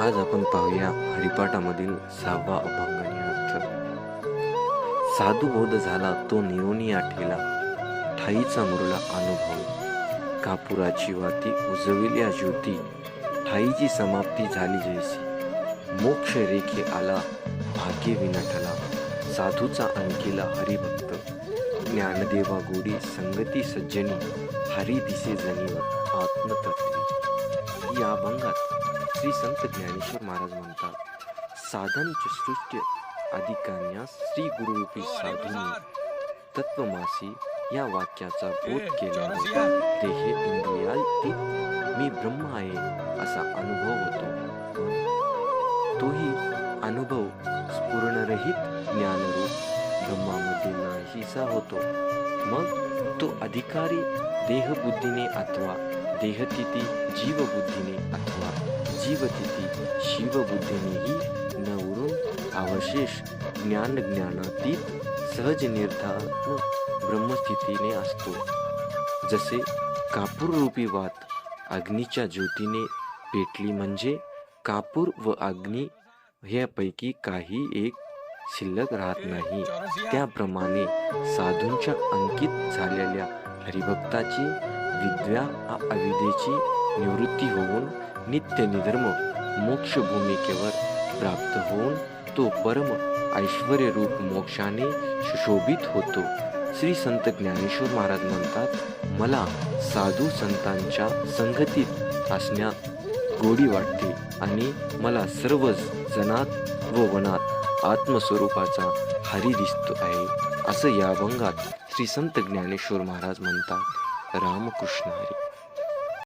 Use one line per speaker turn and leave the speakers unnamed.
आज आपण पाहूया हरिपाठामधील सहावा अभंग आणि अर्थ. साधू बोध झाला तो निरोनिया आठेला. ठाईचा मुरला अनुभव. कापुराची वाती उजविल्या ज्योती. ठाईची समाप्ती झाली जैसी मोक्ष रेखे आला भाग्य विनठला साधूचा अंकिला हरिभक्त. ज्ञानदेवा गोडी संगती सज्जनी. हरी दिसे जनीवर आत्मतत्व. या अभंगात श्री संत ज्ञानेश्वर महाराज म्हणतात साधन सृष्ट्य अधिकान्यास श्री गुरुरूपी साधूंनी तत्वमासी या वाक्याचा बोध केल्यावर देहे इंद्रियाती मी ब्रह्म आहे असा अनुभव होतो. तोही अनुभव स्फुरणरहित ज्ञानरूप ब्रह्मामध्ये नाहीसा होतो. मग तो अधिकारी देहबुद्धीने अथवा देहतिथी जीवबुद्धीने अथवा जीवतिथी शिवबुद्धीनेही न उरून अवशेष ज्ञान ज्ञानातीत सहज निर्धात्मक ब्रह्मस्थितीने असतो जसे कापूर रूपी वात अग्नीच्या ज्योतीने पेटली म्हणजे कापूर व अग्नी ह्यापैकी काही एक शिल्लक राहत नाही त्याप्रमाणे साधूंच्या अंकित झालेल्या हरिभक्ताची विद्या अविद्येची निवृत्ती होऊन नित्य निधर्म मोक्ष भूमिकेवर प्राप्त होऊन तो परम ऐश्वर्यरूप मोक्षाने सुशोभित होतो. श्री संत ज्ञानेश्वर महाराज म्हणतात मला साधू संतांच्या संगतीत असण्यात गोडी वाटते आणि मला सर्व जनात व वनात आत्मस्वरूपाचा हरी दिसतो आहे. असं या अभंगात श्री संत ज्ञानेश्वर महाराज म्हणतात. रामकृष्ण हरी